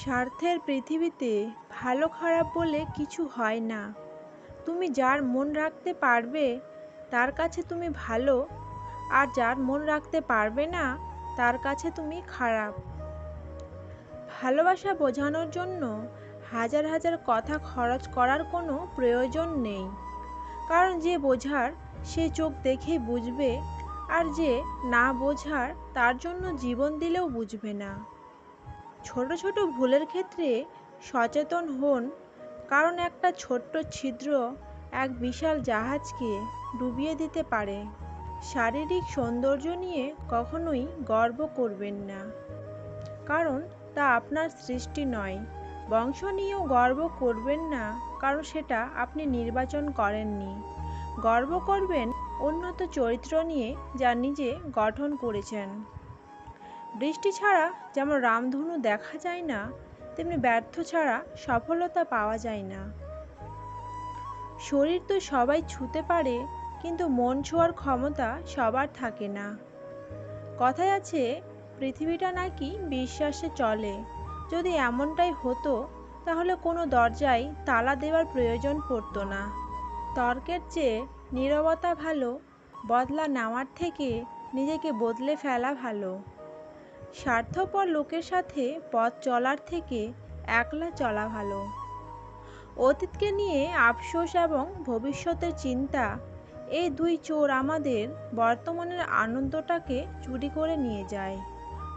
স্বার্থের পৃথিবীতে ভালো খারাপ বলে কিছু হয় না। তুমি যার মন রাখতে পারবে, তার কাছে তুমি ভালো, আর যার মন রাখতে পারবে না, তার কাছে তুমি খারাপ। ভালোবাসা বোঝানোর জন্য হাজার হাজার কথা খরচ করার কোনো প্রয়োজন নেই। কারণ যে বোঝার, সে চোখ দেখেই বুঝবে, আর যে না বোঝার, তার জন্য জীবন দিলেও বুঝবে না। ছোট ছোট ভুলের ক্ষেত্রে সচেতন হন, কারণ একটা ছোট্ট ছিদ্র এক বিশাল জাহাজকে ডুবিয়ে দিতে পারে। শারীরিক সৌন্দর্য নিয়ে কখনোই গর্ব করবেন না, কারণ তা আপনার সৃষ্টি নয়। বংশ নিয়েও গর্ব করবেন না, কারণ সেটা আপনি নির্বাচন করেননি। গর্ব করবেন উন্নত চরিত্র নিয়ে যা নিজে গঠন করেছেন। বৃষ্টি ছাড়া যেমন রামধনু দেখা যায় না, তেমনি ব্যর্থ ছাড়া সফলতা পাওয়া যায় না। শরীর তো সবাই ছুতে পারে, কিন্তু মন ছোঁয়ার ক্ষমতা সবার থাকে না। কথায় আছে, পৃথিবীটা নাকি বিশ্বাসে চলে। যদি এমনটাই হতো, তাহলে কোনো দরজায় তালা দেওয়ার প্রয়োজন পড়তো না। তর্কের চেয়ে নীরবতা ভালো, বদলা নেওয়ার থেকে নিজেকে বদলে ফেলা ভালো। স্বার্থপর লোকের সাথে পথ চলার থেকে একলা চলা ভালো। অতীতকে নিয়ে আফসোস এবং ভবিষ্যতের চিন্তা, এই দুই চোর আমাদের বর্তমানের আনন্দটাকে চুরি করে নিয়ে যায়।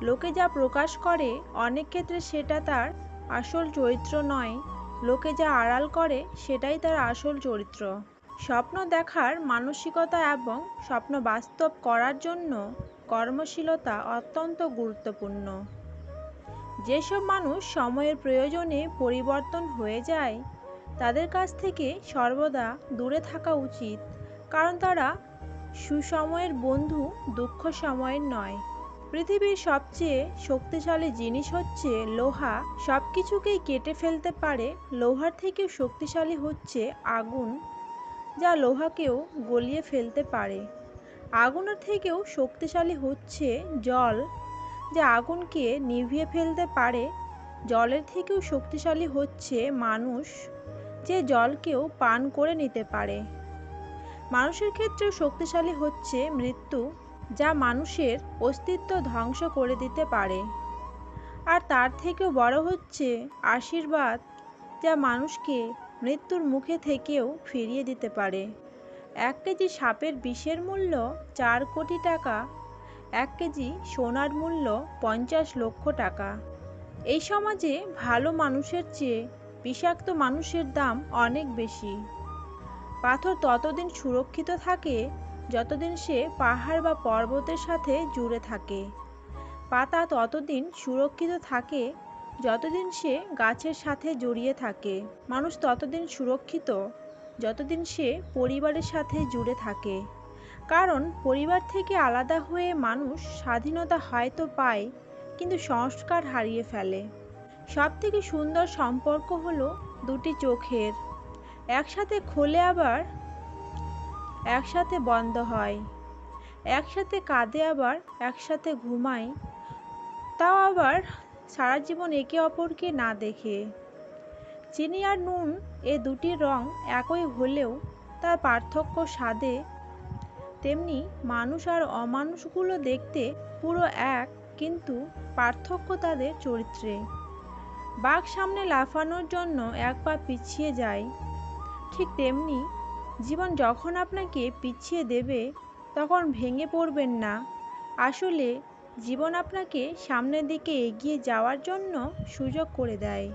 লোকে যা প্রকাশ করে, অনেক ক্ষেত্রে সেটা তার আসল চরিত্র নয়। লোকে যা আড়াল করে, সেটাই তার আসল চরিত্র। স্বপ্ন দেখার মানসিকতা এবং স্বপ্ন বাস্তব করার জন্য কর্মশীলতা অত্যন্ত গুরুত্বপূর্ণ। যেসব মানুষ সময়ের প্রয়োজনে পরিবর্তন হয়ে যায়, তাদের কাছ থেকে সর্বদা দূরে থাকা উচিত, কারণ তারা সুসময়ের বন্ধু, দুঃখ সময়ের নয়। পৃথিবীর সবচেয়ে শক্তিশালী জিনিস হচ্ছে লোহা। সব কিছুকেই কেটে ফেলতে পারে, লোহার থেকেও শক্তিশালী হচ্ছে আগুন। যা লোহাকেও গলিয়ে ফেলতে পারে। আগুনের থেকেও শক্তিশালী হচ্ছে জল। যা আগুনকে নিভিয়ে ফেলতে পারে, জলের থেকেও শক্তিশালী হচ্ছে মানুষ, যে জলকেও পান করে নিতে পারে। মানুষের ক্ষেত্রেও শক্তিশালী হচ্ছে মৃত্যু, যা মানুষের অস্তিত্ব ধ্বংস করে দিতে পারে। আর তার থেকেও বড় হচ্ছে আশীর্বাদ, যা মানুষকে মৃত্যুর মুখে থেকেও ফিরিয়ে দিতে পারে। এক কেজি সাপের বিষের মূল্য চার কোটি টাকা, এক কেজি সোনার মূল্য পঞ্চাশ লক্ষ টাকা। এই সমাজে ভালো মানুষের চেয়ে বিষাক্ত মানুষের দাম অনেক বেশি। পাথর ততদিন সুরক্ষিত থাকে যতদিন সে পাহাড় বা পর্বতের সাথে জুড়ে থাকে। পাতা ততদিন সুরক্ষিত থাকে যতদিন সে গাছের সাথে জড়িয়ে থাকে, মানুষ ততদিন সুরক্ষিত, যতদিন সে পরিবারের সাথে জুড়ে থাকে। কারণ পরিবার থেকে আলাদা হয়ে মানুষ স্বাধীনতা হয়তো পায়, কিন্তু সংস্কার হারিয়ে ফেলে। সব থেকে সুন্দর সম্পর্ক হলো দুটি চোখের। একসাথে খোলে আবার, একসাথে বন্ধ হয়। একসাথে কাঁদে আবার, একসাথে ঘুমায়, তাও আবার সারা জীবন একে অপরকে না দেখে। চিনি আর নুন, এ দুটি রং একই হলেও তার পার্থক্য স্বাদে, তেমনি মানুষ আর অমানুষগুলো দেখতে পুরো এক, কিন্তু পার্থক্য তাদের চরিত্রে। বাঘ সামনে লাফানোর জন্য এক পা পিছিয়ে যায়। ঠিক তেমনি জীবন যখন আপনাকে পিছিয়ে দেবে, তখন ভেঙে পড়বেন না। আসলে জীবন আপনাকে সামনের দিকে এগিয়ে যাওয়ার জন্য সুযোগ করে দেয়।